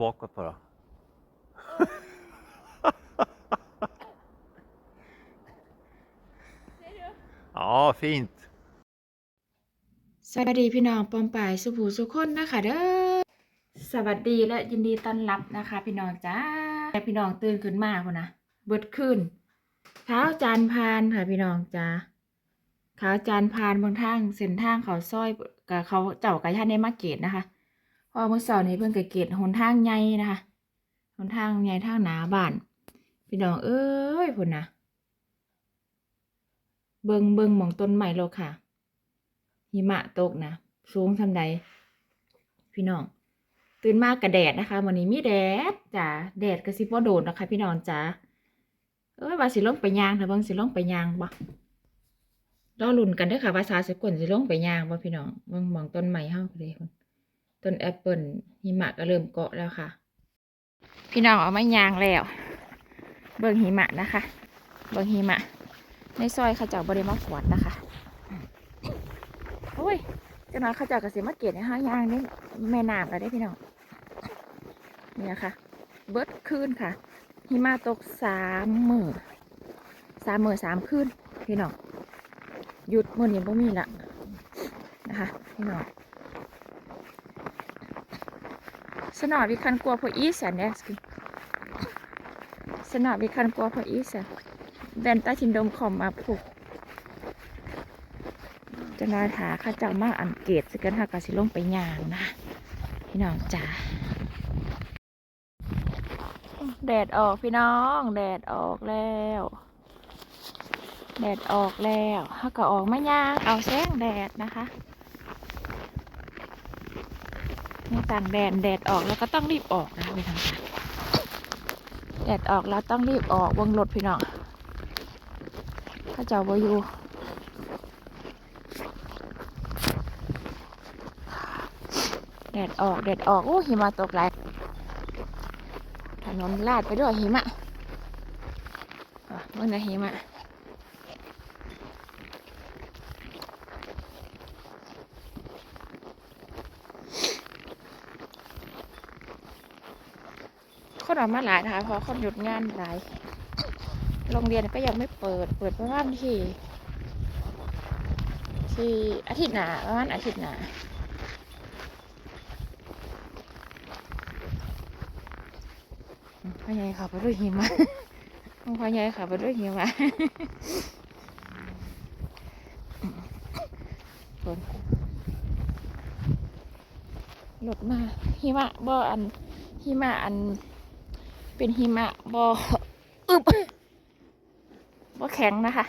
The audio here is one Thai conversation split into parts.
bakåt bara. Ja, fint. สวัสดีพี่น้องปอมป่ายสุภูสุคนนะคะเด้อสวัสดีและยินดีต้อนรับนะคะ พี่น้องจ้าพี่น้องตื่นขึ้นมาพุ่นนะเบิดขึ้นเท้าจานพานค่ะพี่น้องจ้าขาวจานพานบางทางเส้นทางเขาซอยกับเขาเจ้ากระยานในมาร์เก็ตนะคะเพอเมื่อเสาร์นี้เพิ่งกเกตหนทางใหญ่นะคะหนทางใหญ่ทางหนาบ้านพี่น้องเอ้ยพุ่นนะเบิงเบิงหมองต้นใหม่โลกค่ะหิมะตกนะสูงทำใดพี่น้อง ตื่นมากกับแดดนะคะวันนี้มีแดดจ้าแดดก็สิบว่าโดดนะคะ พี่น้องจ้าเอ้ยว่าสิลงไปยางเถ้าเบิ่งสิลงไปยางบ่รอลุ้นกันเด้อค่ะว่าสาวสกลสิลงไปยางบ่พี่น้องเบิ่งหมองต้นใหม่เฮาเลยคุณ ต้นแอปเปิลหิมะก็เริ่มเกาะแล้วค่ะ พี่น้องเอาไม้ยางแล้ว เบิ่งหิมะนะคะ เบิ่งหิมะ ในซอยเขาเจ้าบ่ได้มากวดนะคะโอ้ยเจะมาเขาเจากเกษตรมาเกตนะฮะยางนี่แม่น้ำแล้วได้พี่น้องเนี่ยค่ะเบิดคืนค่ะหิมะตกสามมือสามมือสามคืนพี่น้องหยุดมือนี้บ่มีละนะคะ พี่น้อง สนอวิคันกลัวพออีสันเนี่ยสกิสนอวิคันกลัวพออีสันแดนใต้ชินดมคอมมาผูกจะนอยถาข้าเจ้ามาอันเกตสกันหากาสิลงไปย่างนะ พี่น้องจ๋าแดดออกพี่น้อง แดดออกแล้ว แดดออกแล้วถ้าก็ออกมายางเอาแสงแดดนะคะ นี่ต่างแดดแดดออกแล้วก็ต้องรีบออกนะพี่น้องจ๋าแดดออกแล้วต้องรีบออกวงรถพี่น้องข้าเจ้าบอยู่แดดออกแดดออกโอ้หิมะตกหลายถนนลาดไปด้วยหิมะอะเมื่อนะหิมะ ออกมาหลายนะคะเพราะคนหยุดงานหลาย โรงเรียนก็ยังไม่เปิด เปิดประมาณที่ ที่อาทิตย์หน้าประมาณอาทิตย์หน้าพ่อใหญ่ขับไปด้วยหิมะพ่อใหญ่ขับไปด้วยหิมะหลดมาหิมะบ่อันหิมะอัน เป็นหิมะบ่อึบบ่แข็งนะคะ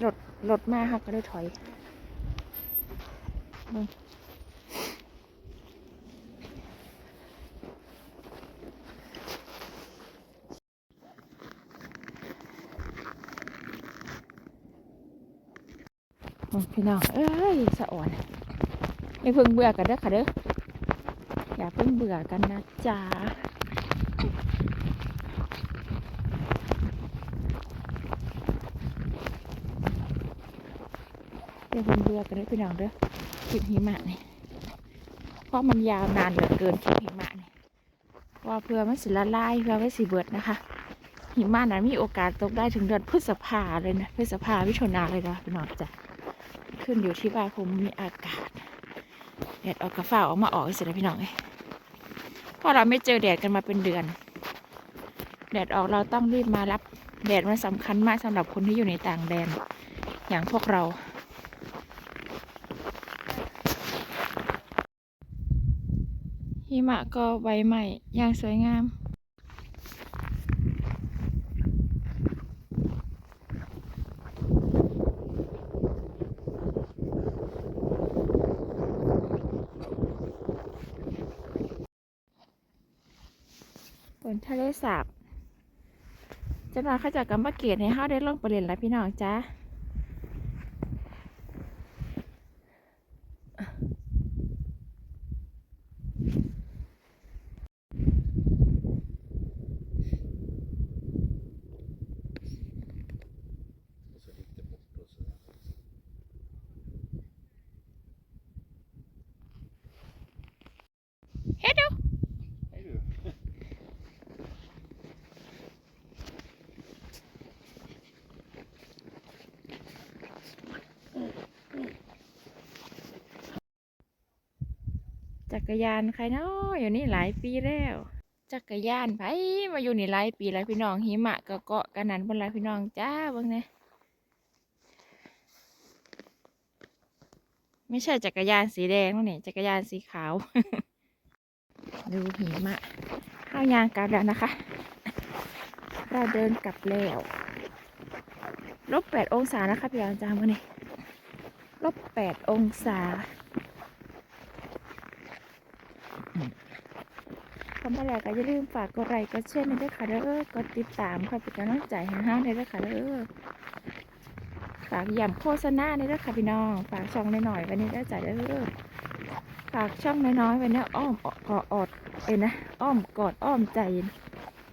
หลดหลดมาค่ะก็เลยถอยเบิ่งโอ้ยพี่น้อง เอ้ย สะอ่อนอย่าเพิ่งเบื่อกันเด้อค่ะเด้อ อย่าเพิ่งเบื่อกันนะจ๊ะ อย่าเพิ่งเบื่อกันเด้อพี่น้องเด้อคลิปหิมะนี่เพราะมันยาวนานเหลือเกินคลิปหิมะนี่ว่าเพื่อมันสิละลายเพื่อไม่สิเบิดนะคะ หิมะนั้นมีโอกาสตกได้ถึงเดือนพฤษภาเลยนะพฤษภามิถุนาเลยนะพี่น้องจ้ะขึ้นอยู่ที่ว่าผมมีอากาศแดดออกกระฟ้าออกมาออกเสร็จแล้วพี่น้องเอ้ยเพราะเราไม่เจอแดดกันมาเป็นเดือน แดดออกเราต้องรีบมารับแดดมันสำคัญมากสำหรับคนที่อยู่ในต่างแดนอย่างพวกเรา หิมะก็ใบใหม่อย่างสวยงามฝนทะเลสาบจะมาเข้าจากกัมปะเกียรให้เฮาได้ลงประเด็นแล้วพี่น้องจ้า จักรยานใครเนาะอยู่นี่หลายปีแล้ว จักรยานไผมาอยู่นี่หลายปีแล้วพี่น้องหิมะก็เกาะกันนั้นบนหลายพี่น้องจ้าบิ่งเนี่ยไม่ใช่จักรยานสีแดงนี่จักรยานสีขาว ดูหิมะข้าวยางกลับแล้วนะคะ เราเดินกลับแล้วลบแปดองศานะคะพี่น้องจ้ามื่อนี้ลบแปดองศา ทำอะไรก็อย่าลืมฝากกดไลค์กดแชร์ในด้วยค่ะเด้อกดติดตามค่ะเป็นกำลังใจให้ห้าในด้วยค่ะเด้อฝากย้ำโฆษณาในด้วยค่ะพี่น้อง ฝากช่องน้อยๆไว้ในด้วยจ้ะเด้อฝากช่องน้อยๆไว้เนี่ยอ้อมออกออดเอ็นนะอ้อมกอดอ้อมใจ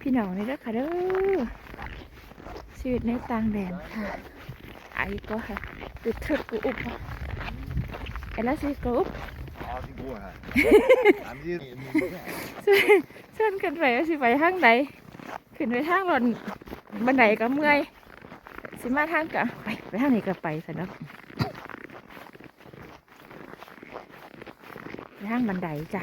พี่น้องในด้วยค่ะเด้อชีวิตในต่างแดนค่ะไอ้ก็ค่ะตึกทึกกูอุบเอลสิกูอุบ Ja, det går här. ja, men det är min väg. เชิญขึ้นไปว่าสิไปทางใดขึ้นไปทางรถบันไดก็เมื่อยสิมาทางกะไปไปทางนี้ก็ไปสนับไปทางบันไดจ้ะ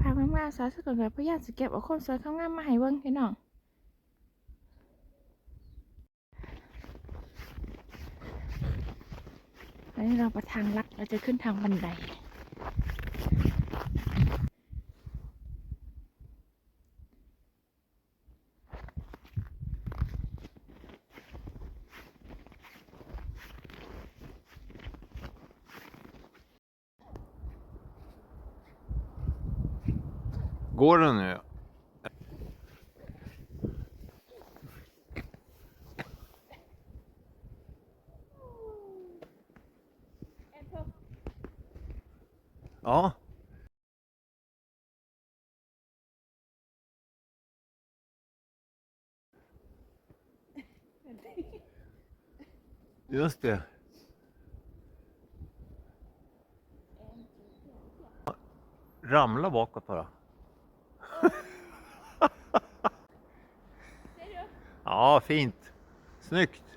พามามาสาวสกุลแบบพยายามจะเก็บเอาคนสวยเข้างามมาให้เบิ่งพี่น้อง อันนี้เราไปทางลัดเราจะขึ้นทางบันได Går det nu? Just det. Ramla bakåt bara. Ja, fint. Snyggt.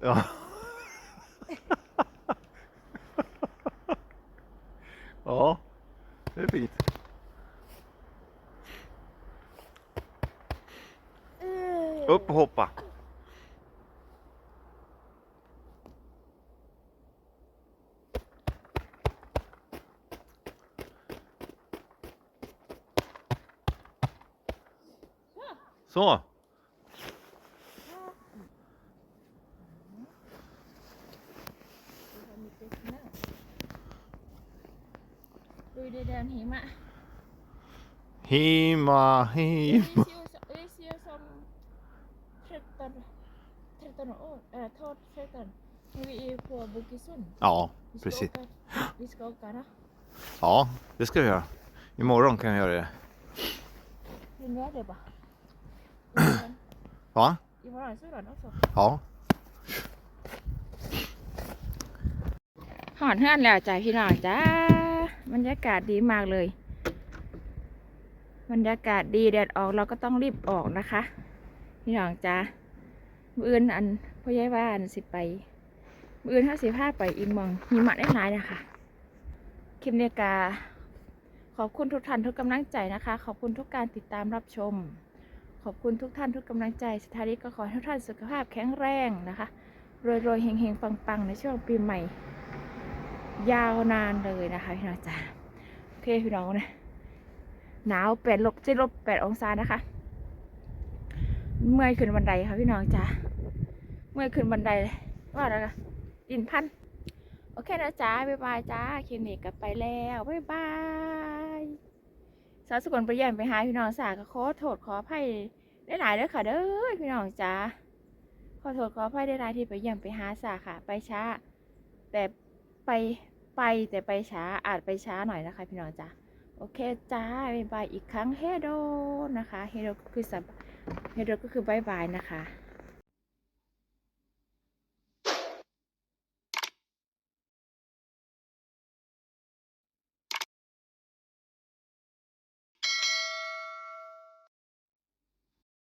Ja. Ja, det är fint. Upp och hoppa. Så. ดูเดินหิมะ Hima, hima. Vi ser som 13, 13 år, äh, 12, 13. Men vi är på Bokisund. Ja, Vi ska precis. Åka, vi ska åka då. Ja, det ska vi göra. Imorgon kan vi göra det. Vill ni göra det bara? Imorgon, Va? imorgon så då också. Ja. หอนเฮือนแล้วจ้ะพี่น้องจ้า บรรยากาศดีมากเลย บรรยากาศดีแดดออกเราก็ต้องรีบออกนะคะพี่น้องจ้ามืออื่นอันพ่อใหญ่ว่าอันสิไปมืออื่นถ้าสิพาไปอีกมองหิมะได้หลายนะคะคลิปเนกาขอบคุณทุกท่านทุกกำลังใจนะคะ ขอบคุณทุกการติดตามรับชม ขอบคุณทุกท่านทุกกำลังใจสุดท้านีก็ขอให้ทุกท่านสุขภาพแข็งแรงนะคะรวยๆเฮงๆปังๆ ในช่วงปีใหม่ ยาวนานเลยนะคะพี่น้องจ้าโอเคพี่น้องนะหนาวแปดลบจะลบแปดองศานะคะ เมื่อยขึ้นบันไดค่ะพี่น้องจ้าเมื่อยขึ้นบันไดว่าแล้วกันดินพันโอเคนะจ้าบ๊ายบายจ้าคลินี้กลับไปแล้วบ๊ายบายสาวสกลไปเยี่ยมไปหาพี่น้องสาก็ขอโทษขออภัยหลายเด้อค่ะเด้อพี่น้องจ้าขอโทษขออภัยได้รายที่ไปเยี่ยมไปหาสาค่ะ ไปช้า แต่ไป ไปแต่ไปช้าอาจไปช้าหน่อยนะคะ พี่น้องจ้ะโอเคจ้าบ๊ายบายอีกครั้งเฮโดนะคะเฮโดก็คือสับเฮโดก็คือบายบายนะคะ